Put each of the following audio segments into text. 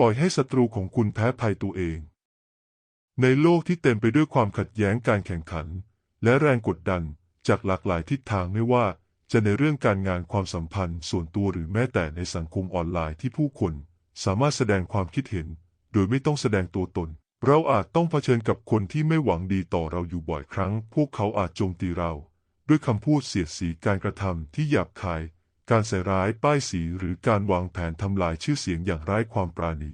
ปล่อยให้ศัตรูของคุณแพ้ภัยตัวเอง ในโลกที่เต็มไปด้วยความขัดแย้งการแข่งขัน และแรงกดดันจากหลากหลายทิศทางไม่ว่าจะในเรื่องการงานความสัมพันธ์ส่วนตัวหรือแม้แต่ในสังคมออนไลน์ที่ผู้คนสามารถแสดงความคิดเห็น โดยไม่ต้องแสดงตัวตน เราอาจต้องเผชิญกับคนที่ไม่หวังดีต่อเราอยู่บ่อยครั้ง พวกเขาอาจโจมตีเรา ด้วยคำพูดเสียดสีการกระทำที่หยาบคาย การใส่ร้ายป้ายสีหรือการวางแผนทำลายชื่อเสียงอย่างไร้ความปราณี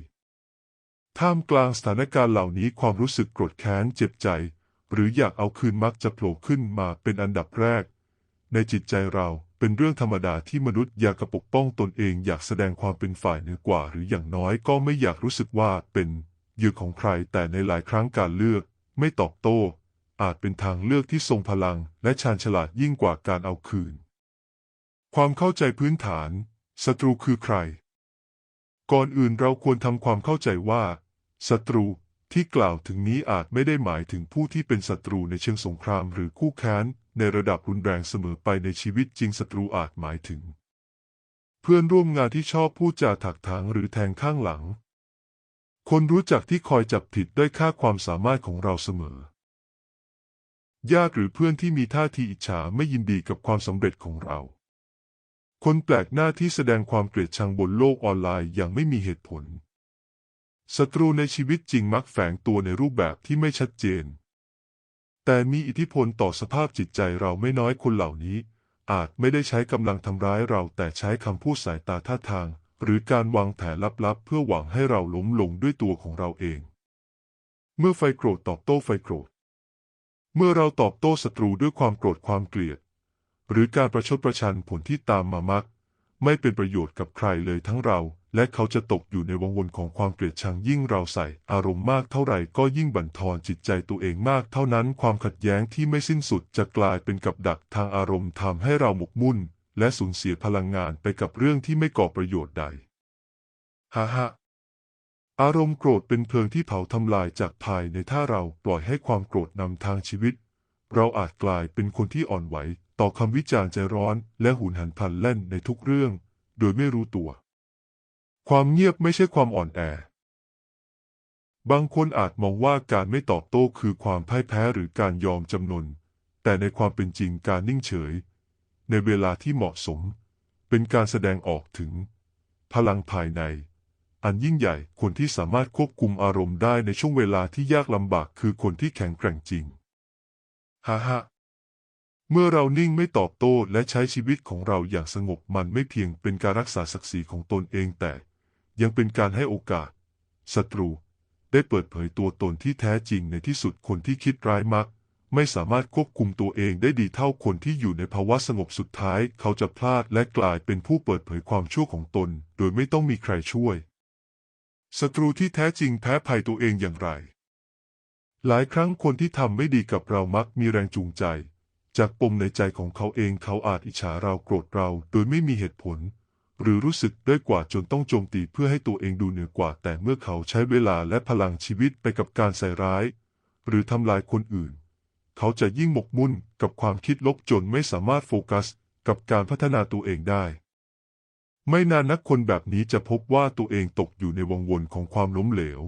ท่ามกลางสถานการณ์เหล่านี้ความรู้สึกโกรธแค้นเจ็บใจ หรืออยากเอาคืนมักจะโผล่ขึ้นมาเป็นอันดับแรก ในจิตใจเราเป็นเรื่องธรรมดาที่มนุษย์อยากกระปกป้องตนเองอยากแสดงความเป็นฝ่ายเหนือกว่า หรืออย่างน้อยก็ไม่อยากรู้สึกว่าเป็นเหยื่อของใคร แต่ในหลายครั้งการเลือก ไม่ตอบโต้ อาจเป็นทางเลือกที่ทรงพลัง และชาญฉลาดยิ่งกว่าการเอาคืน ความเข้าใจพื้นฐาน ศัตรูคือใคร ก่อนอื่นเราควรทำความเข้าใจว่า ศัตรูที่กล่าวถึงนี้อาจไม่ได้หมายถึงผู้ที่เป็นศัตรูในเชิงสงครามหรือคู่แค้น ในระดับรุนแรงเสมอไปในชีวิตจริงศัตรูอาจหมายถึง เพื่อนร่วมงานที่ชอบพูดจาถักถางหรือแทงข้างหลัง คนรู้จักที่คอยจับผิดด้วยค่าความสามารถของเราเสมอ ญาติหรือเพื่อนที่มีท่าทีอิจฉาไม่ยินดีกับความสำเร็จของเรา คนแปลกหน้าที่แสดงความเกลียดชังบนโลกออนไลน์อย่างไม่มีเหตุผล ศัตรูในชีวิตจริงมักแฝงตัวในรูปแบบที่ไม่ชัดเจน แต่มีอิทธิพลต่อสภาพจิตใจเราไม่น้อยคนเหล่านี้ อาจไม่ได้ใช้กำลังทำร้ายเราแต่ใช้คำพูดสายตาท่าทาง หรือการวางแผนลับๆ เพื่อหวังให้เราล้มลงด้วยตัวของเราเอง เมื่อไฟโกรธตอบโต้ไฟโกรธ เมื่อเราตอบโต้ศัตรูด้วยความโกรธความเกลียด หรือการประชดประชันผลที่ตามมามัก ไม่เป็นประโยชน์กับใครเลยทั้งเรา และเขาจะตกอยู่ในวงวนของความเกลียดชังยิ่งเราใส่อารมณ์มากเท่าไหร่ก็ยิ่งบั่นทอนจิตใจตัวเองมากเท่านั้นความขัดแย้งที่ไม่สิ้นสุดจะกลายเป็นกับดักทางอารมณ์ทำให้เราหมกมุ่น และสูญเสียพลังงานไปกับเรื่องที่ไม่ก่อประโยชน์ใดฮ่าฮ่าอารมณ์โกรธเป็นเพลิงที่เผาทำลายจากภายในถ้าเราปล่อยให้ความโกรธนำทางชีวิต เราอาจกลายเป็นคนที่อ่อนไหว ต่อคำวิจารณ์ใจร้อนและหุนหันพลันแล่นในทุกเรื่อง โดยไม่รู้ตัว ความเงียบไม่ใช่ความอ่อนแอ บางคนอาจมองว่าการไม่ตอบโต้คือความพ่ายแพ้หรือการยอมจำนน แต่ในความเป็นจริงการนิ่งเฉย ในเวลาที่เหมาะสม เป็นการแสดงออกถึง พลังภายใน อันยิ่งใหญ่คนที่สามารถควบคุมอารมณ์ได้ในช่วงเวลาที่ยากลำบากคือคนที่แข็งแกร่งจริงฮ่าฮ่า เมื่อเรานิ่งไม่ตอบโต้และใช้ชีวิตของเราอย่างสงบมันไม่เพียงเป็นการรักษาศักดิ์ศรีของตนเองแต่ ยังเป็นการให้โอกาสศัตรู ได้เปิดเผยตัวตนที่แท้จริงในที่สุดคนที่คิดร้ายมัก ไม่สามารถควบคุมตัวเองได้ดีเท่าคนที่อยู่ในภาวะสงบสุดท้าย เขาจะพลาดและกลายเป็นผู้เปิดเผยความชั่วของตน โดยไม่ต้องมีใครช่วยศัตรูที่แท้จริงแพ้ภัยตัวเองอย่างไร หลายครั้งคนที่ทำไม่ดีกับเรามักมีแรงจูงใจ จากปมในใจของเขาเองเขาอาจอิจฉาเราโกรธเราโดยไม่มีเหตุผล หรือรู้สึกด้อยกว่าจนต้องโจมตีเพื่อให้ตัวเองดูเหนือกว่า แต่เมื่อเขาใช้เวลาและพลังชีวิตไปกับการใส่ร้าย หรือทำลายคนอื่น เขาจะยิ่งหมกมุ่นกับความคิดลบจนไม่สามารถโฟกัสกับการพัฒนาตัวเองได้ ไม่นานนักคนแบบนี้จะพบว่าตัวเองตกอยู่ในวงวนของความล้มเหลว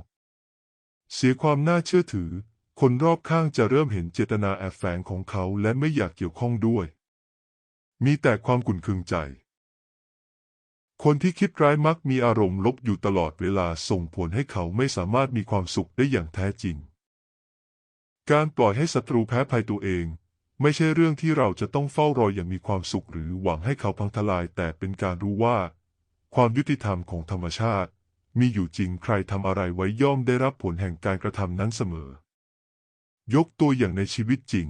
เสียความน่าเชื่อถือ คนรอบข้างจะเริ่มเห็นเจตนาแอบแฝงของเขาและไม่อยากเกี่ยวข้องด้วย มีแต่ความขุ่นเคืองใจ คนที่คิดร้ายมักมีอารมณ์ลบอยู่ตลอดเวลาส่งผลให้เขาไม่สามารถมีความสุขได้อย่างแท้จริง การปล่อยให้ศัตรูแพ้ภัยตัวเอง ไม่ใช่เรื่องที่เราจะต้องเฝ้ารออย่างมีความสุขหรือหวังให้เขาพังทลาย แต่เป็นการรู้ว่า ความยุติธรรมของธรรมชาติ มีอยู่จริงใครทำอะไรไว้ย่อมได้รับผลแห่งการกระทำนั้นเสมอ ยกตัวอย่างในชีวิตจริง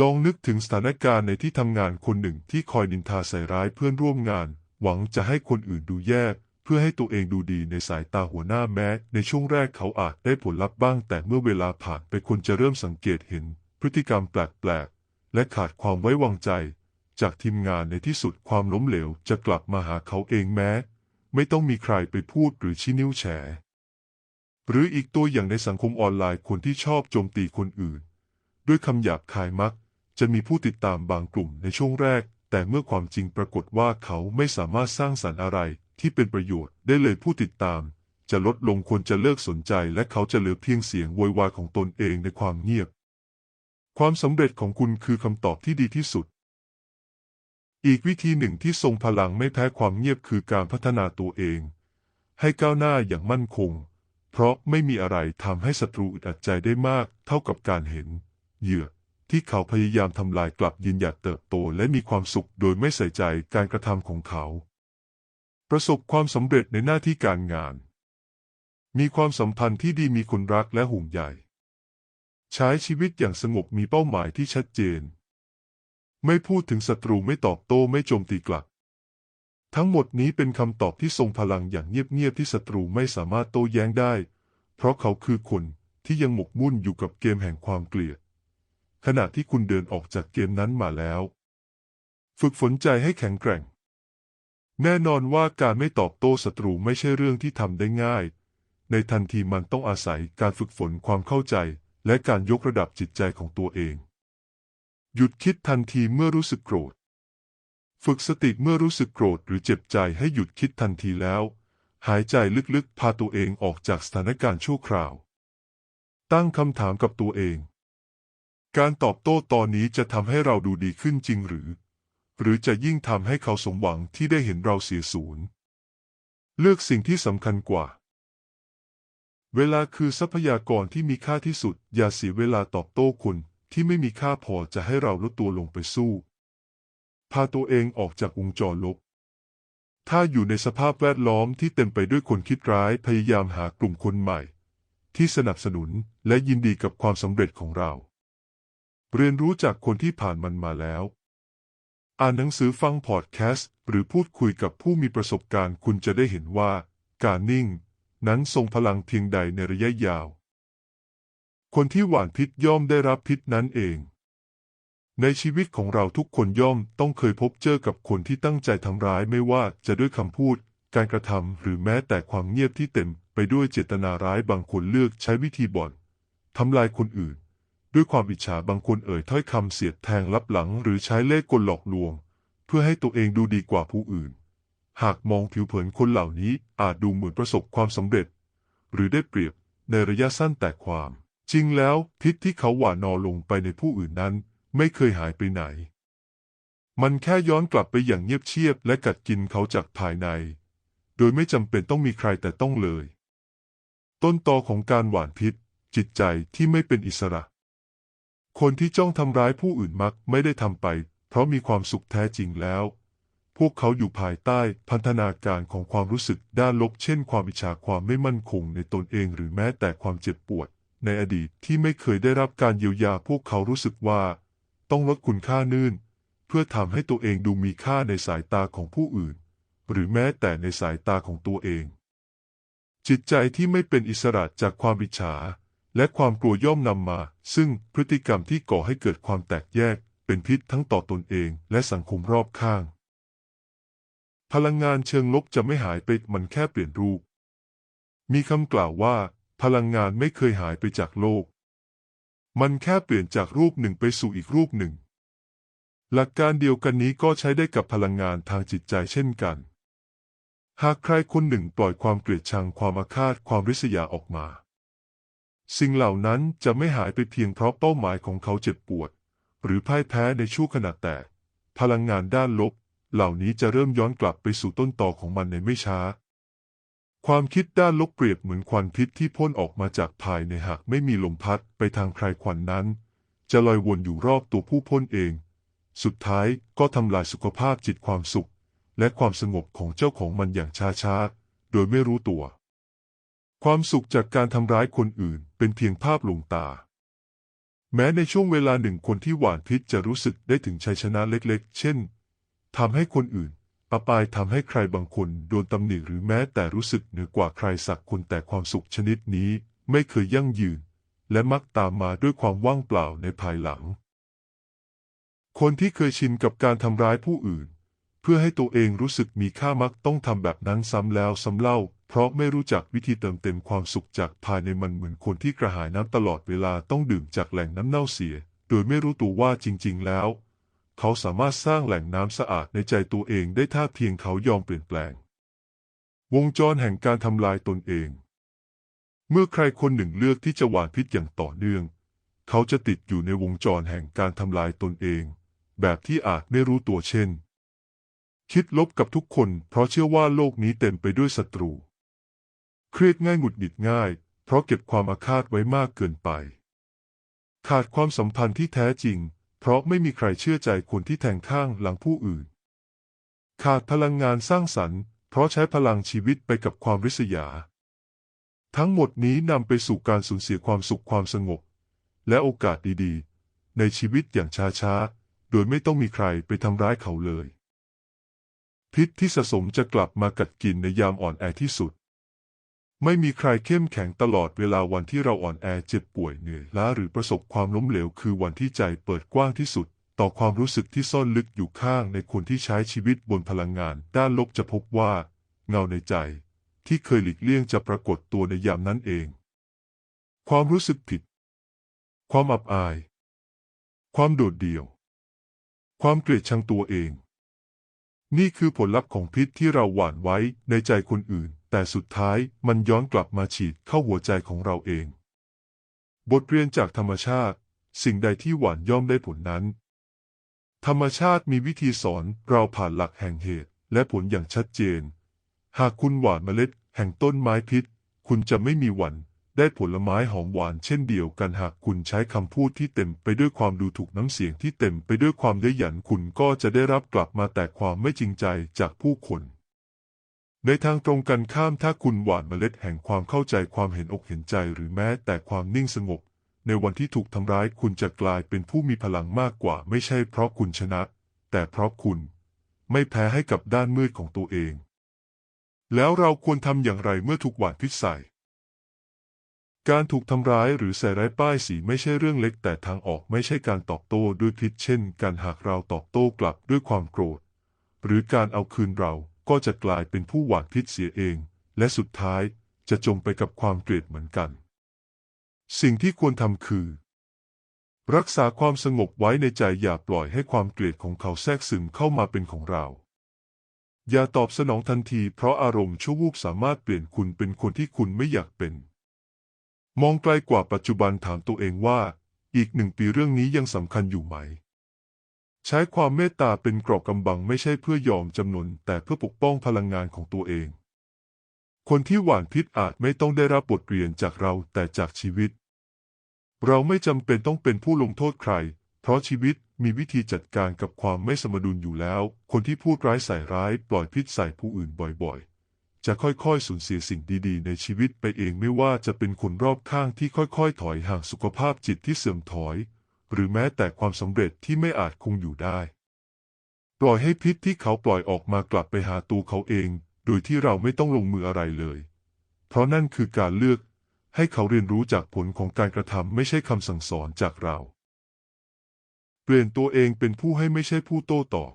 ลองนึกถึงสถานการณ์ในที่ทำงานคนหนึ่งที่คอยดินทาใส่ร้ายเพื่อนร่วมงาน หวังจะให้คนอื่นดูแย่เพื่อให้ตัวเองดูดีในสายตาหัวหน้าแม้ ในช่วงแรกเขาอาจได้ผลลัพธ์บ้าง แต่เมื่อเวลาผ่านไปคนจะเริ่มสังเกตเห็น พฤติกรรมแปลกๆ และขาดความไว้วางใจ จากทีมงานในที่สุดความล้มเหลวจะกลับมาหาเขาเองแม้ ไม่ต้องมีใครไปพูดหรือชี้นิ้วแฉ หรืออีกตัวอย่างในสังคมออนไลน์คนที่ชอบโจมตีคนอื่น ด้วยคำหยาบคายมัก จะมีผู้ติดตามบางกลุ่มในช่วงแรก แต่เมื่อความจริงปรากฏว่าเขาไม่สามารถสร้างสรรค์อะไรที่เป็นประโยชน์ได้เลยผู้ติดตาม จะลดลงคนจะเลิกสนใจ และเขาจะเหลือเพียงเสียงโวยวายของตนเองในความเงียบ ความสำเร็จของคุณคือคำตอบที่ดีที่สุด อีกวิธีหนึ่งที่ทรงพลังไม่แพ้ความเงียบคือการพัฒนาตัวเอง ให้ก้าวหน้าอย่างมั่นคง เพราะไม่มีอะไรทำให้ศัตรูอึดอัดใจได้มาก เท่ากับการเห็น เหยื่อที่เขาพยายามทำลายกลับยืนหยัดเติบโตและมีความสุขโดยไม่ใส่ใจการกระทำของเขา ประสบความสำเร็จในหน้าที่การงาน มีความสัมพันธ์ที่ดีมีคนรักและห่วงใยใช้ชีวิตอย่างสงบมีเป้าหมายที่ชัดเจน ไม่พูดถึงศัตรูไม่ตอบโต้ไม่โจมตีกลับ ทั้งหมดนี้เป็นคำตอบที่ทรงพลังอย่างเงียบๆที่ศัตรูไม่สามารถโต้แย้งได้ เพราะเขาคือคนที่ยังหมกมุ่นอยู่กับเกมแห่งความเกลียด ขณะที่คุณเดินออกจากเกมนั้นมาแล้ว ฝึกฝนใจให้แข็งแกร่ง แน่นอนว่าการไม่ตอบโต้ศัตรูไม่ใช่เรื่องที่ทำได้ง่าย ในทันทีมันต้องอาศัยการฝึกฝนความเข้าใจ และการยกระดับจิตใจของตัวเอง หยุดคิดทันทีเมื่อรู้สึกโกรธ ฝึกสติเมื่อรู้สึกโกรธหรือเจ็บใจให้หยุดคิดทันทีแล้ว หายใจลึกๆ พาตัวเองออกจากสถานการณ์ชั่วคราว ตั้งคำถามกับตัวเอง การตอบโต้ตอนนี้จะทำให้เราดูดีขึ้นจริงหรือ หรือจะยิ่งทำให้เขาสมหวังที่ได้เห็นเราเสียศูนย์ เลือกสิ่งที่สำคัญกว่า เวลาคือทรัพยากรที่มีค่าที่สุด อย่าเสียเวลาตอบโต้คนที่ไม่มีค่าพอจะให้เราลดตัวลงไปสู้าตัวเองออกจากวงจรลบ ถ้าอยู่ในสภาพแวดล้อมที่เต็มไปด้วยคนคิดร้ายพยายามหากลุ่มคนใหม่ ที่สนับสนุนและยินดีกับความสำเร็จของเรา เรียนรู้จากคนที่ผ่านมันมาแล้ว อ่านหนังสือฟังพอดแคสต์หรือพูดคุยกับผู้มีประสบการณ์คุณจะได้เห็นว่า การนิ่ง นั้นทรงพลังเพียงใดในระยะยาว คนที่หว่านพิษย่อมได้รับพิษนั้นเอง ในชีวิตของเราทุกคนย่อมต้องเคยพบเจอกับคนที่ตั้งใจทำร้ายไม่ว่าจะด้วยคำพูด การกระทำหรือแม้แต่ความเงียบที่เต็มไปด้วยเจตนาร้ายบางคนเลือกใช้วิธีบ่อนทำลายคนอื่น ด้วยความอิจฉาบางคนเอ่ยถ้อยคำเสียดแทงลับหลัง หรือใช้เล่ห์กลหลอกลวง เพื่อให้ตัวเองดูดีกว่าผู้อื่น หากมองผิวเผินคนเหล่านี้อาจดูเหมือนประสบความสำเร็จ หรือได้เปรียบในระยะสั้นแต่ความ จริงแล้วพิษที่เขาหว่านอลงไปในผู้อื่นนั้น ไม่เคยหายไปไหน มันแค่ย้อนกลับไปอย่างเงียบเชียบและกัดกินเขาจากภายใน โดยไม่จำเป็นต้องมีใครแต่ต้องเลย ต้นตอของการหวานพิษ จิตใจที่ไม่เป็นอิสระ คนที่จ้องทำร้ายผู้อื่นมักไม่ได้ทำไป เพราะมีความสุขแท้จริงแล้ว พวกเขาอยู่ภายใต้พันธนาการของความรู้สึกด้านลบ เช่น ความอิจฉาความไม่มั่นคงในตนเองหรือแม้แต่ความเจ็บปวดในอดีตที่ไม่เคยได้รับการเยียวยาพวกเขารู้สึกว่า ต้องลดคุณค่านื่น เพื่อทำให้ตัวเองดูมีค่าในสายตาของผู้อื่น หรือแม้แต่ในสายตาของตัวเอง จิตใจที่ไม่เป็นอิสระจากความอิจฉา และความกลัวย่อมนำมา ซึ่งพฤติกรรมที่ก่อให้เกิดความแตกแยก เป็นพิษทั้งต่อตนเองและสังคมรอบข้าง พลังงานเชิงลบจะไม่หายไปมันแค่เปลี่ยนรูป มีคำกล่าวว่า พลังงานไม่เคยหายไปจากโลก มันแค่เปลี่ยนจากรูปหนึ่งไปสู่อีกรูปหนึ่ง หลักการเดียวกันนี้ก็ใช้ได้กับพลังงานทางจิตใจเช่นกัน หากใครคนหนึ่งปล่อยความเกลียดชังความอาฆาตความริษยาออกมา สิ่งเหล่านั้นจะไม่หายไปเพียงเพราะเป้าหมายของเขาเจ็บปวด หรือพ่ายแพ้ในช่วงขณะแต่พลังงานด้านลบ เหล่านี้จะเริ่มย้อนกลับไปสู่ต้นตอของมันในไม่ช้า ความคิดด้านลบเปรียบเหมือนควันพิษที่พ่นออกมาจากภายในหากไม่มีลมพัดไปทางใครควันนั้น จะลอยวนอยู่รอบตัวผู้พ่นเอง สุดท้ายก็ทำลายสุขภาพจิตความสุข และความสงบของเจ้าของมันอย่างช้าๆ โดยไม่รู้ตัว ความสุขจากการทำร้ายคนอื่นเป็นเพียงภาพลวงตา แม้ในช่วงเวลาหนึ่งคนที่หวานพิษจะรู้สึกได้ถึงชัยชนะเล็กๆ เช่นทำให้คนอื่น อับอายทำให้ใครบางคนโดนตำหนิหรือแม้แต่รู้สึกเหนือกว่าใครสักคนแต่ความสุขชนิดนี้ไม่เคยยั่งยืน และมักตามมาด้วยความว่างเปล่าในภายหลัง คนที่เคยชินกับการทำร้ายผู้อื่น เพื่อให้ตัวเองรู้สึกมีค่ามักต้องทำแบบนั้นซ้ำแล้วซ้ำเล่า เพราะไม่รู้จักวิธีเติมเต็มความสุขจากภายในมันเหมือนคนที่กระหายน้ำตลอดเวลาต้องดื่มจากแหล่งน้ำเน่าเสีย โดยไม่รู้ตัวว่าจริง ๆ แล้ว เขาสามารถสร้างแหล่งน้ำสะอาดในใจตัวเองได้ถ้าเพียงเขายอมเปลี่ยนแปลง วงจรแห่งการทำลายตนเอง เมื่อใครคนหนึ่งเลือกที่จะหว่านพิษอย่างต่อเนื่อง เขาจะติดอยู่ในวงจรแห่งการทำลายตนเอง แบบที่อาจไม่รู้ตัวเช่น คิดลบกับทุกคนเพราะเชื่อว่าโลกนี้เต็มไปด้วยศัตรู เครียดง่ายหงุดหงิดง่าย เพราะเก็บความอาฆาตไว้มากเกินไป ขาดความสัมพันธ์ที่แท้จริง เพราะไม่มีใครเชื่อใจคนที่แทงข้างหลังผู้อื่น ขาดพลังงานสร้างสรรค์ เพราะใช้พลังชีวิตไปกับความริษยา ทั้งหมดนี้นำไปสู่การสูญเสียความสุขความสงบ และโอกาสดีๆ ในชีวิตอย่างช้าๆ โดยไม่ต้องมีใครไปทำร้ายเขาเลย พิษที่สะสมจะกลับมากัดกินในยามอ่อนแอที่สุด ไม่มีใครเข้มแข็งตลอดเวลาวันที่เราอ่อนแอเจ็บป่วยเหนื่อยล้าหรือประสบความล้มเหลวคือวันที่ใจเปิดกว้างที่สุด ต่อความรู้สึกที่ซ่อนลึกอยู่ข้างในคนที่ใช้ชีวิตบนพลังงาน ด้านลบจะพบว่า เงาในใจ ที่เคยหลีกเลี่ยงจะปรากฏตัวในยามนั้นเอง ความรู้สึกผิด ความอับอาย ความโดดเดี่ยว ความเกลียดชังตัวเอง นี่คือผลลัพธ์ของพิษที่เราหว่านไว้ในใจคนอื่น แต่สุดท้ายมันย้อนกลับมาฉีดเข้าหัวใจของเราเอง บทเรียนจากธรรมชาติ สิ่งใดที่หวานย่อมได้ผลนั้น ธรรมชาติมีวิธีสอนเราผ่านหลักแห่งเหตุและผลอย่างชัดเจน หากคุณหว่านเมล็ดแห่งต้นไม้พิษ คุณจะไม่มีวันได้ผลไม้หอมหวานเช่นเดียวกันหากคุณใช้คำพูดที่เต็มไปด้วยความดูถูกน้ำเสียงที่เต็มไปด้วยความได้ยหยันคุณก็จะได้รับกลับมาแต่ความไม่จริงใจจากผู้คน ในทางตรงกันข้ามถ้าคุณหว่านเมล็ดแห่งความเข้าใจความเห็นอกเห็นใจหรือแม้แต่ความนิ่งสงบ ในวันที่ถูกทำร้ายคุณจะกลายเป็นผู้มีพลังมากกว่า ไม่ใช่เพราะคุณชนะ แต่เพราะคุณ ไม่แพ้ให้กับด้านมืดของตัวเอง แล้วเราควรทำอย่างไรเมื่อถูกหว่านพิษใส่การถูกทำร้ายหรือใส่ร้ายป้ายสีไม่ใช่เรื่องเล็ก แต่ทางออกไม่ใช่การตอบโต้ด้วยพิษเช่น การหากเราตอบโต้กลับด้วยความโกรธ หรือการเอาคืนเรา ก็จะกลายเป็นผู้หวานพิษเสียเอง และสุดท้ายจะจมไปกับความเกลียดเหมือนกัน สิ่งที่ควรทำคือ รักษาความสงบไว้ในใจอย่าปล่อยให้ความเกลียดของเขาแทรกซึมเข้ามาเป็นของเรา อย่าตอบสนองทันทีเพราะอารมณ์ชั่ววูบสามารถเปลี่ยนคุณเป็นคนที่คุณไม่อยากเป็น มองไกลกว่าปัจจุบันถามตัวเองว่า อีกหนึ่งปีเรื่องนี้ยังสำคัญอยู่ไหม ใช้ความเมตตาเป็นเกราะกำบังไม่ใช่เพื่อยอมจำนนแต่เพื่อปกป้องพลังงานของตัวเอง คนที่หว่านพิษอาจไม่ต้องได้รับบทเรียนจากเราแต่จากชีวิต เราไม่จำเป็นต้องเป็นผู้ลงโทษใคร เพราะชีวิตมีวิธีจัดการกับความไม่สมดุลอยู่แล้ว คนที่พูดร้ายใส่ร้ายปล่อยพิษใส่ผู้อื่นบ่อยๆ จะค่อยๆสูญเสียสิ่งดีๆ ในชีวิตไปเองไม่ว่าจะเป็นคนรอบข้างที่ค่อยๆ ถอยห่างสุขภาพจิตที่เสื่อมถอย หรือแม้แต่ความสำเร็จที่ไม่อาจคงอยู่ได้ ปล่อยให้พิษที่เขาปล่อยออกมากลับไปหาตัวเขาเอง โดยที่เราไม่ต้องลงมืออะไรเลย เพราะนั่นคือการเลือกให้เขาเรียนรู้จากผลของการกระทำไม่ใช่คำสั่งสอนจากเรา เปลี่ยนตัวเองเป็นผู้ให้ไม่ใช่ผู้โต้ตอบ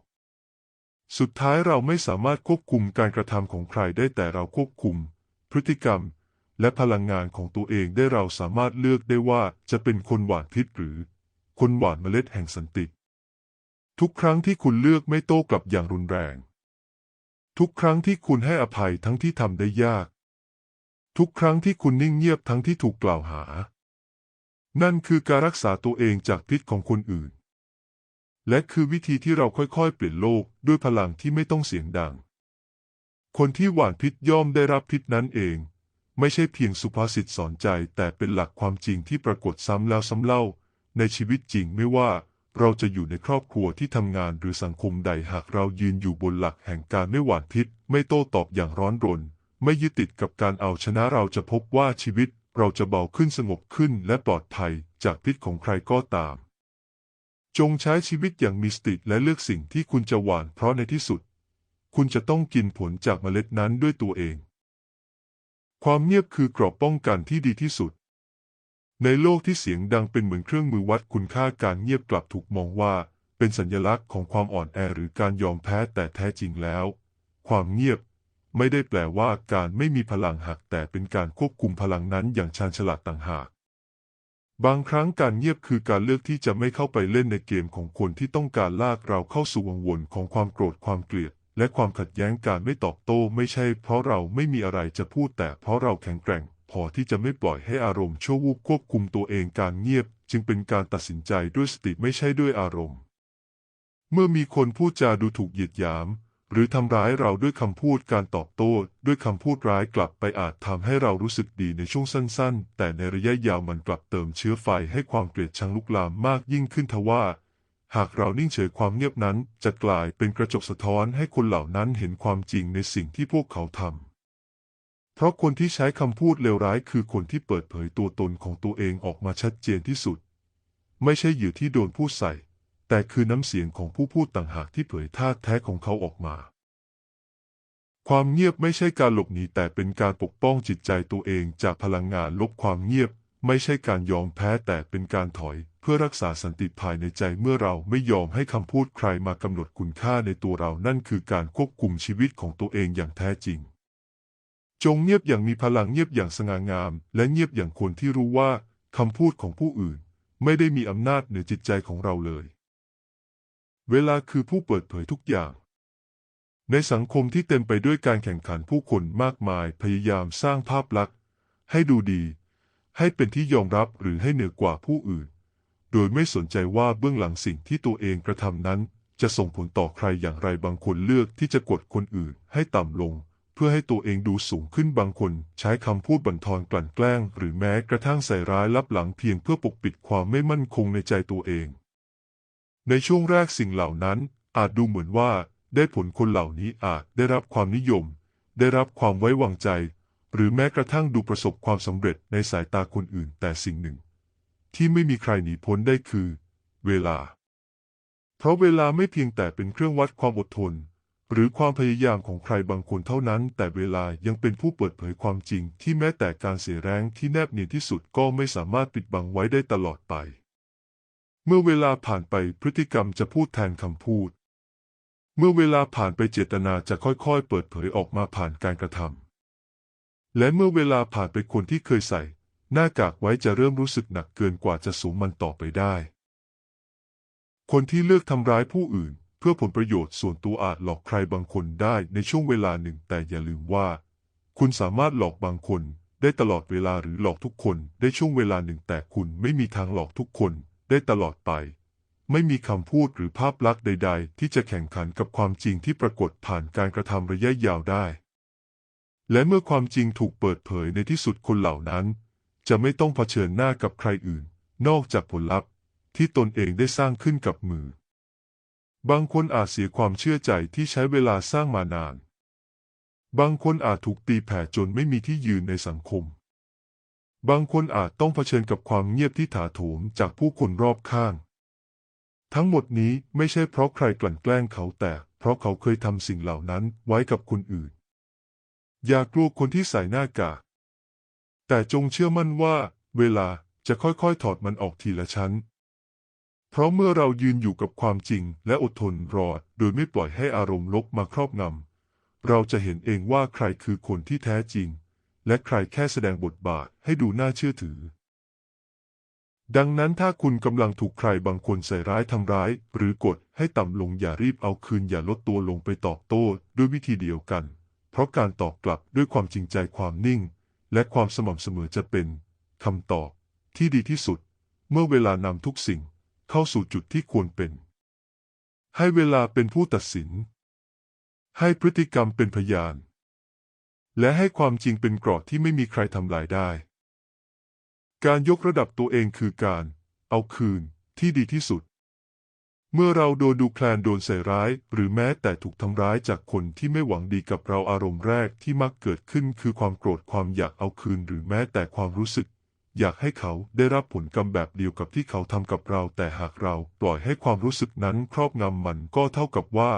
สุดท้ายเราไม่สามารถควบคุมการกระทำของใครได้แต่เราควบคุม พฤติกรรม และพลังงานของตัวเองได้เราสามารถเลือกได้ว่าจะเป็นคนหวานพิษหรือ คนหวานเมล็ดแห่งสันติ ทุกครั้งที่คุณเลือกไม่โต้กลับอย่างรุนแรง ทุกครั้งที่คุณให้อภัยทั้งที่ทำได้ยาก ทุกครั้งที่คุณนิ่งเงียบทั้งที่ถูกกล่าวหา นั่นคือการรักษาตัวเองจากพิษของคนอื่น และคือวิธีที่เราค่อยๆ เปลี่ยนโลกด้วยพลังที่ไม่ต้องเสียงดัง คนที่หว่านพิษย่อมได้รับพิษนั้นเองไม่ใช่เพียงสุภาษิตสอนใจแต่เป็นหลักความจริงที่ปรากฏซ้ำแล้วซ้ำเล่า ในชีวิตจริงไม่ว่าเราจะอยู่ในครอบครัวที่ทำงานหรือสังคมใดหากเรายืนอยู่บนหลักแห่งการไม่หวานพิษ ไม่โต้ตอบอย่างร้อนรน ไม่ยึดติดกับการเอาชนะเราจะพบว่าชีวิตเราจะเบาขึ้นสงบขึ้นและปลอดภัยจากพิษของใครก็ตาม จงใช้ชีวิตอย่างมีสติและเลือกสิ่งที่คุณจะหว่านเพราะในที่สุด คุณจะต้องกินผลจากเมล็ดนั้นด้วยตัวเอง ความเงียบคือเกราะป้องกันที่ดีที่สุด ในโลกที่เสียงดังเป็นเหมือนเครื่องมือวัดคุณค่าการเงียบกลับถูกมองว่า เป็นสัญลักษณ์ของความอ่อนแอหรือการยอมแพ้แต่แท้จริงแล้ว ความเงียบไม่ได้แปลว่าการไม่มีพลังหักแต่เป็นการควบคุมพลังนั้นอย่างชาญฉลาดต่างหาก บางครั้งการเงียบคือการเลือกที่จะไม่เข้าไปเล่นในเกมของคนที่ต้องการลากเราเข้าสู่วงวนของความโกรธความเกลียดและความขัดแย้งการไม่ตอบโต้ไม่ใช่เพราะเราไม่มีอะไรจะพูดแต่เพราะเราแข็งแกร่ง พอที่จะไม่ปล่อยให้อารมณ์ชั่ววูบควบคุมตัวเองการเงียบ จึงเป็นการตัดสินใจด้วยสติไม่ใช่ด้วยอารมณ์ เมื่อมีคนพูดจาดูถูกเหยียดหยาม หรือทำร้ายเราด้วยคำพูดการตอบโต้ด้วยคำพูดร้ายกลับไปอาจทำให้เรารู้สึกดีในช่วงสั้น ๆ แต่ในระยะยาวมันกลับเติมเชื้อไฟให้ความเกลียดชังลุกลามมากยิ่งขึ้นทว่าหากเรานิ่งเฉยความเงียบนั้นจะกลายเป็นกระจกสะท้อนให้คนเหล่านั้นเห็นความจริงในสิ่งที่พวกเขาทำ ราะคนที่ใช้คำพูดเลวร้ายคือคนที่เปิดเผยตัวตนของตัวเองออกมาชัดเจนที่สุด ไม่ใช่เหยื่อที่โดนพูดใส่ แต่คือน้ำเสียงของผู้พูดต่างหากที่เผยท่าแท้ของเขาออกมา ความเงียบไม่ใช่การหลบหนีแต่เป็นการปกป้องจิตใจตัวเองจากพลังงานลบความเงียบ ไม่ใช่การยอมแพ้แต่เป็นการถอย เพื่อรักษาสันติภายในใจเมื่อเราไม่ยอมให้คำพูดใครมากำหนดคุณค่าในตัวเรานั่นคือการควบคุมชีวิตของตัวเองอย่างแท้จริง จงเงียบอย่างมีพลังเงียบอย่างสง่างาม และเงียบอย่างคนที่รู้ว่าคำพูดของผู้อื่น ไม่ได้มีอำนาจเหนือจิตใจของเราเลย เวลาคือผู้เปิดเผยทุกอย่าง ในสังคมที่เต็มไปด้วยการแข่งขันผู้คนมากมายพยายามสร้างภาพลักษณ์ ให้ดูดี ให้เป็นที่ยอมรับหรือให้เหนือกว่าผู้อื่น โดยไม่สนใจว่าเบื้องหลังสิ่งที่ตัวเองกระทำนั้น จะส่งผลต่อใครอย่างไรบางคนเลือกที่จะกดคนอื่นให้ต่ำลง พื่อให้ตัวเองดูสูงขึ้นบางคนใช้คำพูดบั่นทอนกลั่นแกล้ง หรือแม้กระทั่งใส่ร้ายลับหลังเพียงเพื่อปกปิดความไม่มั่นคงในใจตัวเอง ในช่วงแรกสิ่งเหล่านั้น อาจดูเหมือนว่าได้ผลคนเหล่านี้อาจได้รับความนิยม ได้รับความไว้วางใจ หรือแม้กระทั่งดูประสบความสำเร็จในสายตาคนอื่น แต่สิ่งหนึ่ง ที่ไม่มีใครหนีพ้นได้คือ เวลา เพราะเวลาไม่เพียงแต่เป็นเครื่องวัดความอดทน หรือความพยายามของใครบางคนเท่านั้น แต่เวลายังเป็นผู้เปิดเผยความจริง ที่แม้แต่การเสียแรงที่แนบเนียนที่สุดก็ไม่สามารถปิดบังไว้ได้ตลอดไป เมื่อเวลาผ่านไปพฤติกรรมจะพูดแทนคำพูด เมื่อเวลาผ่านไปเจตนาจะค่อยๆ เปิดเผยออกมาผ่านการกระทำและเมื่อเวลาผ่านไปคนที่เคยใส่ หน้ากากไว้จะเริ่มรู้สึกหนักเกินกว่าจะสูงมันต่อไปได้ คนที่เลือกทำร้ายผู้อื่น เพื่อผลประโยชน์ส่วนตัวอาจหลอกใครบางคนได้ในช่วงเวลาหนึ่ง แต่อย่าลืมว่า คุณสามารถหลอกบางคนได้ตลอดเวลาหรือหลอกทุกคนได้ช่วงเวลาหนึ่ง แต่คุณไม่มีทางหลอกทุกคนได้ตลอดไป ไม่มีคำพูดหรือภาพลักษณ์ใด ๆ ที่จะแข่งขันกับความจริงที่ปรากฏผ่านการกระทำระยะยาวได้ และเมื่อความจริงถูกเปิดเผยในที่สุดคนเหล่านั้น จะไม่ต้องเผชิญหน้ากับใครอื่น นอกจากผลลัพธ์ที่ตนเองได้สร้างขึ้นกับมือ บางคนอาจเสียความเชื่อใจที่ใช้เวลาสร้างมานาน บางคนอาจถูกตีแผ่จนไม่มีที่ยืนในสังคม บางคนอาจต้องเผชิญกับความเงียบที่ถาโถมจากผู้คนรอบข้าง ทั้งหมดนี้ไม่ใช่เพราะใครกลั่นแกล้งเขาแต่เพราะเขาเคยทำสิ่งเหล่านั้นไว้กับคนอื่น อย่ากลัวคนที่ใส่หน้ากาก แต่จงเชื่อมั่นว่า เวลาจะค่อยๆ ถอดมันออกทีละชั้น เพราะเมื่อเรายืนอยู่กับความจริงและอดทนรอโดยไม่ปล่อยให้อารมณ์ลบมาครอบงำ เราจะเห็นเองว่าใครคือคนที่แท้จริง และใครแค่แสดงบทบาทให้ดูน่าเชื่อถือ ดังนั้นถ้าคุณกำลังถูกใครบางคนใส่ร้ายทำร้าย หรือกดให้ต่ำลงอย่ารีบเอาคืนอย่าลดตัวลงไปตอบโต้ด้วยวิธีเดียวกัน เพราะการตอบกลับด้วยความจริงใจความนิ่ง และความสม่ำเสมอจะเป็นคำตอบที่ดีที่สุด เมื่อเวลานำทุกสิ่ง เข้าสู่จุดที่ควรเป็น ให้เวลาเป็นผู้ตัดสิน ให้พฤติกรรมเป็นพยาน และให้ความจริงเป็นกรอบที่ไม่มีใครทำลายได้ การยกระดับตัวเองคือการเอาคืนที่ดีที่สุด เมื่อเราโดนดูแคลนโดนใส่ร้าย หรือแม้แต่ถูกทำร้ายจากคนที่ไม่หวังดีกับเราอารมณ์แรกที่มักเกิดขึ้นคือความโกรธความอยากเอาคืน หรือแม้แต่ความรู้สึก อยากให้เขาได้รับผลกรรมแบบเดียวกับที่เขาทำกับเรา แต่หากเราปล่อยให้ความรู้สึกนั้นครอบงำมันก็เท่ากับว่า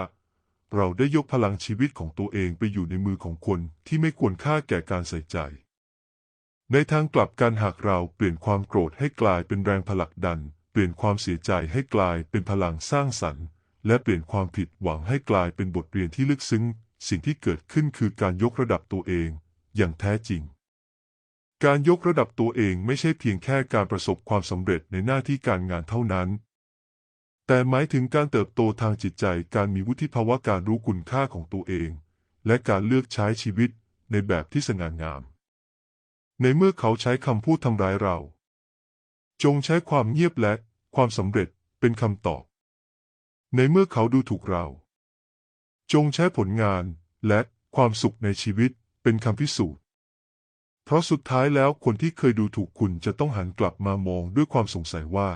เราได้ยกพลังชีวิตของตัวเองไปอยู่ในมือของคนที่ไม่ควรค่าแก่การใส่ใจ ในทางกลับกันหากเราเปลี่ยนความโกรธให้กลายเป็นแรงผลักดัน เปลี่ยนความเสียใจให้กลายเป็นพลังสร้างสรรค์ และเปลี่ยนความผิดหวังให้กลายเป็นบทเรียนที่ลึกซึ้ง สิ่งที่เกิดขึ้นคือการยกระดับตัวเอง อย่างแท้จริง การยกระดับตัวเองไม่ใช่เพียงแค่การประสบความสำเร็จในหน้าที่การงานเท่านั้น แต่หมายถึงการเติบโตทางจิตใจ การมีวุฒิภาวะการรู้คุณค่าของตัวเอง และการเลือกใช้ชีวิตในแบบที่สง่างาม ในเมื่อเขาใช้คำพูดทำร้ายเรา จงใช้ความเงียบและความสำเร็จเป็นคำตอบ ในเมื่อเขาดูถูกเรา จงใช้ผลงานและความสุขในชีวิตเป็นคำพิสูจน์ เพราะสุดท้ายแล้วคนที่เคยดูถูกคุณจะต้องหันกลับมามองด้วยความสงสัยว่า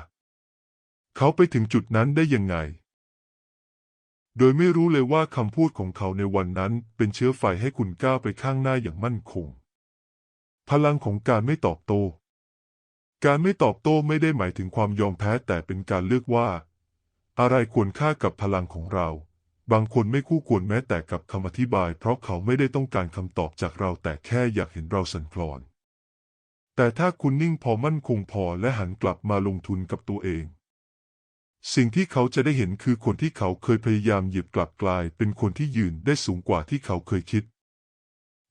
เขาไปถึงจุดนั้นได้ยังไง โดยไม่รู้เลยว่าคำพูดของเขาในวันนั้นเป็นเชื้อไฟให้คุณก้าวไปข้างหน้าอย่างมั่นคง พลังของการไม่ตอบโต้ การไม่ตอบโต้ไม่ได้หมายถึงความยอมแพ้แต่เป็นการเลือกว่า อะไรควรค่ากับพลังของเรา บางคนไม่คู่ควรแม้แต่กับคำอธิบาย เพราะเขาไม่ได้ต้องการคำตอบจากเราแต่แค่อยากเห็นเราสั่นคลอน แต่ถ้าคุณนิ่งพอมั่นคงพอและหันกลับมาลงทุนกับตัวเอง สิ่งที่เขาจะได้เห็นคือคนที่เขาเคยพยายามเหยียบกลับกลาย เป็นคนที่ยืนได้สูงกว่าที่เขาเคยคิด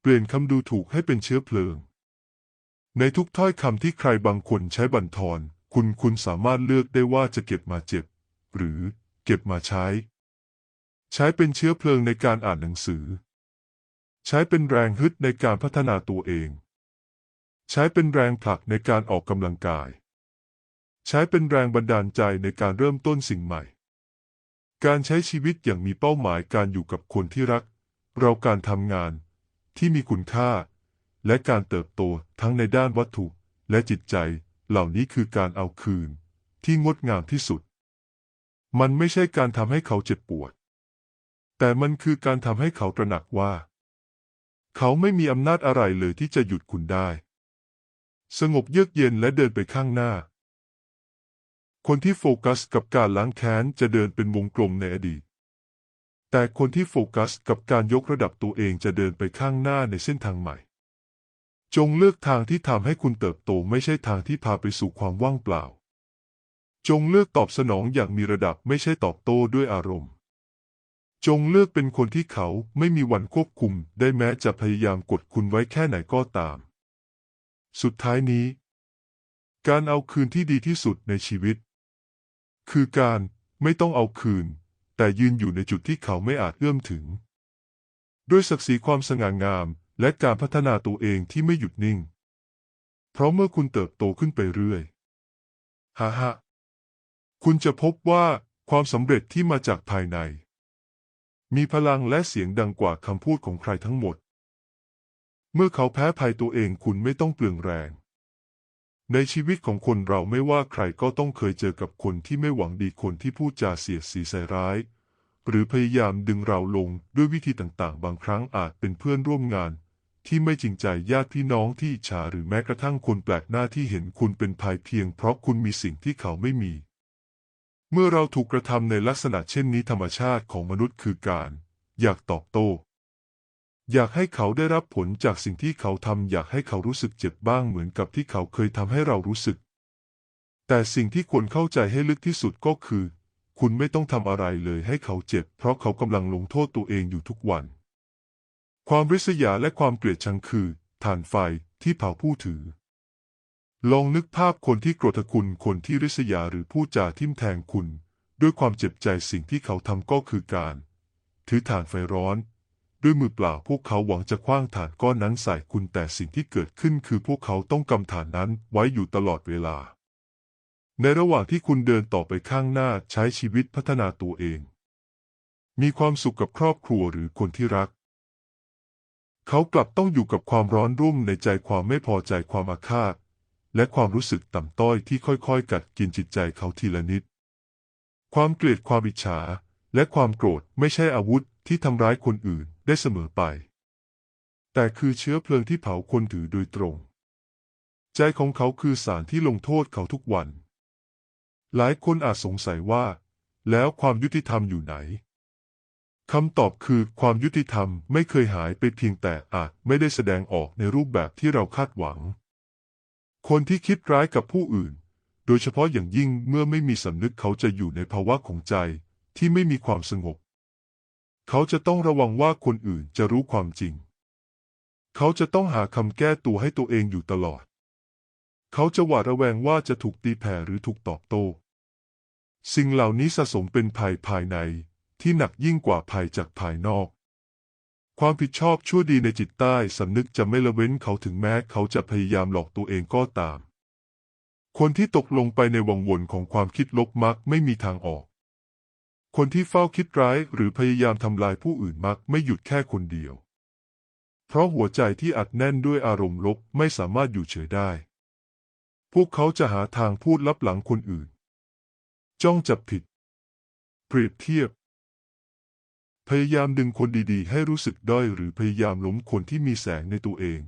เปลี่ยนคำดูถูกให้เป็นเชื้อเพลิง ในทุกถ้อยคำที่ใครบางคนใช้บั่นทอน คุณคุณสามารถเลือกได้ว่าจะเก็บมาเจ็บ หรือเก็บมาใช้ ใช้เป็นเชื้อเพลิงในการอ่านหนังสือ ใช้เป็นแรงฮึดในการพัฒนาตัวเอง ใช้เป็นแรงผลักในการออกกำลังกาย ใช้เป็นแรงบันดาลใจในการเริ่มต้นสิ่งใหม่ การใช้ชีวิตอย่างมีเป้าหมายการอยู่กับคนที่รัก เราการทำงานที่มีคุณค่า และการเติบโตทั้งในด้านวัตถุและจิตใจ เหล่านี้คือการเอาคืนที่งดงามที่สุด มันไม่ใช่การทำให้เขาเจ็บปวด แต่มันคือการทำให้เขาตระหนักว่า เขาไม่มีอำนาจอะไรเลยที่จะหยุดคุณได้ สงบเยือกเย็นและเดินไปข้างหน้า คนที่โฟกัสกับการล้างแค้นจะเดินเป็นวงกลมในอดีต แต่คนที่โฟกัสกับการยกระดับตัวเองจะเดินไปข้างหน้าในเส้นทางใหม่ จงเลือกทางที่ทำให้คุณเติบโตไม่ใช่ทางที่พาไปสู่ความว่างเปล่า จงเลือกตอบสนองอย่างมีระดับไม่ใช่ตอบโต้ด้วยอารมณ์ จงเลือกเป็นคนที่เขาไม่มีวันควบคุมได้แม้จะพยายามกดคุณไว้แค่ไหนก็ตาม สุดท้ายนี้ การเอาคืนที่ดีที่สุดในชีวิต คือการไม่ต้องเอาคืน แต่ยืนอยู่ในจุดที่เขาไม่อาจเอื้อมถึง ด้วยศักดิ์ศรีความสง่างาม และการพัฒนาตัวเองที่ไม่หยุดนิ่ง เพราะเมื่อคุณเติบโตขึ้นไปเรื่อยฮ่าฮ่าคุณจะพบว่าความสำเร็จที่มาจากภายใน มีพลังและเสียงดังกว่าคำพูดของใครทั้งหมด เมื่อเขาแพ้ภัยตัวเองคุณไม่ต้องเปลืองแรง ในชีวิตของคนเราไม่ว่าใครก็ต้องเคยเจอกับคนที่ไม่หวังดีคนที่พูดจาเสียดสีใส่ร้าย หรือพยายามดึงเราลงด้วยวิธีต่างๆ บางครั้งอาจเป็นเพื่อนร่วมงาน ที่ไม่จริงใจญาติพี่น้องที่อิจฉาหรือแม้กระทั่งคนแปลกหน้าที่เห็นคุณเป็นภัยเพียง เพราะคุณมีสิ่งที่เขาไม่มี เมื่อเราถูกกระทำในลักษณะเช่นนี้ธรรมชาติของมนุษย์คือการ อยากตอบโต้ อยากให้เขาได้รับผลจากสิ่งที่เขาทำอยากให้เขารู้สึกเจ็บบ้างเหมือนกับที่เขาเคยทำให้เรารู้สึก แต่สิ่งที่ควรเข้าใจให้ลึกที่สุดก็คือ คุณไม่ต้องทำอะไรเลยให้เขาเจ็บ เพราะเขากำลังลงโทษตัวเองอยู่ทุกวัน ความริษยาและความเกลียดชังคือ ฐานไฟที่เผาผู้ถือ ลองนึกภาพคนที่โกรธคุณ คนที่ริษยาหรือพูดจาทิ่มแทงคุณ ด้วยความเจ็บใจสิ่งที่เขาทำก็คือการ ถือฐานไฟร้อน ด้วยมือเปล่าพวกเขาหวังจะคว้างฐานก้อนนั้นใส่คุณแต่สิ่งที่เกิดขึ้นคือพวกเขาต้องกำฐานนั้นไว้อยู่ตลอดเวลา ในระหว่างที่คุณเดินต่อไปข้างหน้าใช้ชีวิตพัฒนาตัวเอง มีความสุขกับครอบครัวหรือคนที่รักเขากลับต้องอยู่กับความร้อนรุ่มในใจความไม่พอใจความอาฆาต และความรู้สึกต่ำต้อยที่ค่อยๆ กัดกินจิตใจเขาทีละนิด ความเกลียดความอิจฉา และความโกรธไม่ใช่อาวุธที่ทำร้ายคนอื่นได้เสมอไป แต่คือเชื้อเพลิงที่เผาคนถือโดยตรง ใจของเขาคือสารที่ลงโทษเขาทุกวัน หลายคนอาจสงสัยว่า แล้วความยุติธรรมอยู่ไหนคำตอบคือความยุติธรรมไม่เคยหายไปเพียงแต่อาจไม่ได้แสดงออกในรูปแบบที่เราคาดหวัง คนที่คิดร้ายกับผู้อื่น โดยเฉพาะอย่างยิ่งเมื่อไม่มีสำนึกเขาจะอยู่ในภาวะของใจที่ไม่มีความสงบ เขาจะต้องระวังว่าคนอื่นจะรู้ความจริง เขาจะต้องหาคำแก้ตัวให้ตัวเองอยู่ตลอด เขาจะหวาดระแวงว่าจะถูกตีแผ่หรือถูกตอบโต้ สิ่งเหล่านี้สะสมเป็นภัยภายในที่หนักยิ่งกว่าภัยจากภายนอก ความผิดชอบชั่วดีในจิตใต้สำนึกจะไม่ละเว้นเขาถึงแม้เขาจะพยายามหลอกตัวเองก็ตาม คนที่ตกลงไปในวังวนของความคิดลบมักไม่มีทางออก คนที่เฝ้าคิดร้ายหรือพยายามทำลายผู้อื่นมักไม่หยุดแค่คนเดียว เพราะหัวใจที่อัดแน่นด้วยอารมณ์ลบไม่สามารถอยู่เฉยได้ พวกเขาจะหาทางพูดลับหลังคนอื่น จ้องจับผิด เปรียบเทียบ พยายามดึงคนดีๆ ให้รู้สึกด้อยหรือพยายามล้มคนที่มีแสงในตัวเอง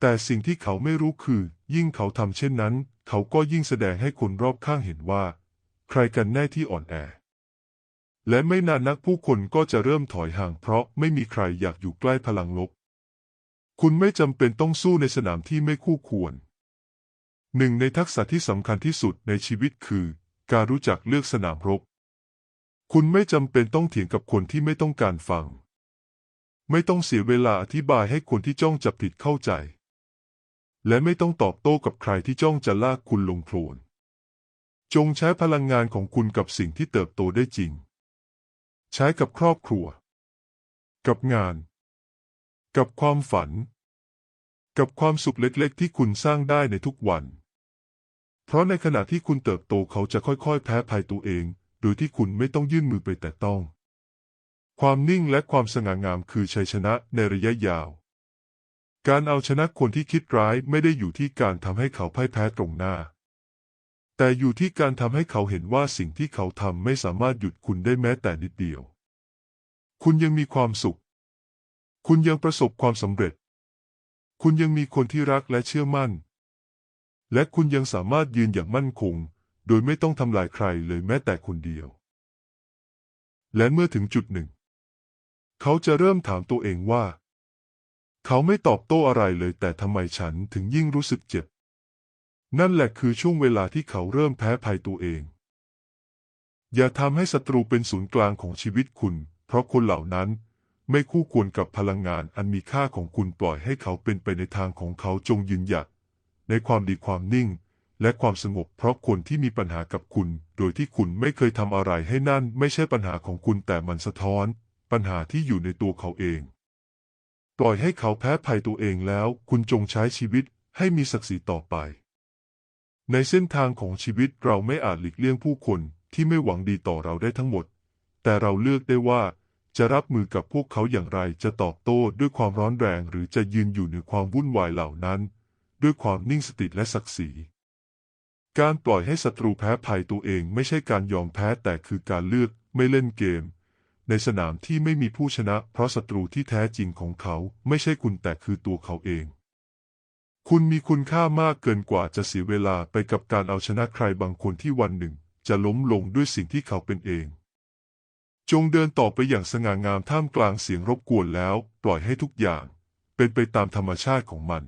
แต่สิ่งที่เขาไม่รู้คือ ยิ่งเขาทำเช่นนั้น เขาก็ยิ่งแสดงให้คนรอบข้างเห็นว่า ใครกันแน่ที่อ่อนแอ และไม่นานนักผู้คนก็จะเริ่มถอยห่างเพราะไม่มีใครอยากอยู่ใกล้พลังลบ คุณไม่จำเป็นต้องสู้ในสนามที่ไม่คู่ควร หนึ่งในทักษะที่สำคัญที่สุดในชีวิตคือ การรู้จักเลือกสนามรบ คุณไม่จำเป็นต้องเถียงกับคนที่ไม่ต้องการฟัง ไม่ต้องเสียเวลาอธิบายให้คนที่จ้องจับผิดเข้าใจ และไม่ต้องตอบโต้กับใครที่จ้องจะลากคุณลงโคลน จงใช้พลังงานของคุณกับสิ่งที่เติบโตได้จริง ใช้กับครอบครัว กับงาน กับความฝัน กับความสุขเล็กๆ ที่คุณสร้างได้ในทุกวัน เพราะในขณะที่คุณเติบโตเขาจะค่อยๆ แพ้ภัยตัวเอง โดยที่คุณไม่ต้องยื่นมือไปแต่ต้อง ความนิ่งและความสง่างามคือชัยชนะในระยะยาว การเอาชนะคนที่คิดร้ายไม่ได้อยู่ที่การทำให้เขาพ่ายแพ้ตรงหน้า แต่อยู่ที่การทำให้เขาเห็นว่าสิ่งที่เขาทำไม่สามารถหยุดคุณได้แม้แต่นิดเดียว คุณยังมีความสุข คุณยังประสบความสำเร็จ คุณยังมีคนที่รักและเชื่อมั่น และคุณยังสามารถยืนอย่างมั่นคง โดยไม่ต้องทำลายใครเลยแม้แต่คนเดียว และเมื่อถึงจุดหนึ่ง เขาจะเริ่มถามตัวเองว่า เขาไม่ตอบโต้อะไรเลยแต่ทำไมฉันถึงยิ่งรู้สึกเจ็บ นั่นแหละคือช่วงเวลาที่เขาเริ่มแพ้ภัยตัวเอง อย่าทำให้ศัตรูเป็นศูนย์กลางของชีวิตคุณ เพราะคนเหล่านั้นไม่คู่ควรกับพลังงานอันมีค่าของคุณปล่อยให้เขาเป็นไปในทางของเขาจงยืนหยัดในความดีความนิ่ง และความสงบเพราะคนที่มีปัญหากับคุณ โดยที่คุณไม่เคยทำอะไรให้นั่นไม่ใช่ปัญหาของคุณแต่มันสะท้อน ปัญหาที่อยู่ในตัวเขาเอง ปล่อยให้เขาแพ้ภัยตัวเองแล้ว คุณจงใช้ชีวิตให้มีศักดิ์ศรีต่อไป ในเส้นทางของชีวิตเราไม่อาจหลีกเลี่ยงผู้คนที่ไม่หวังดีต่อเราได้ทั้งหมด แต่เราเลือกได้ว่าจะรับมือกับพวกเขาอย่างไร จะตอบโต้ด้วยความร้อนแรง หรือจะยืนอยู่เหนือความวุ่นวายเหล่านั้น ด้วยความนิ่งสติและศักดิ์ศรี การปล่อยให้ศัตรูแพ้ภัยตัวเองไม่ใช่การยอมแพ้แต่คือการเลือกไม่เล่นเกม ในสนามที่ไม่มีผู้ชนะ เพราะศัตรูที่แท้จริงของเขาไม่ใช่คุณแต่คือตัวเขาเอง คุณมีคุณค่ามากเกินกว่าจะเสียเวลาไปกับการเอาชนะใครบางคนที่วันหนึ่ง จะล้มลงด้วยสิ่งที่เขาเป็นเอง จงเดินต่อไปอย่างสง่างามท่ามกลางเสียงรบกวนแล้ว ปล่อยให้ทุกอย่าง เป็นไปตามธรรมชาติของมัน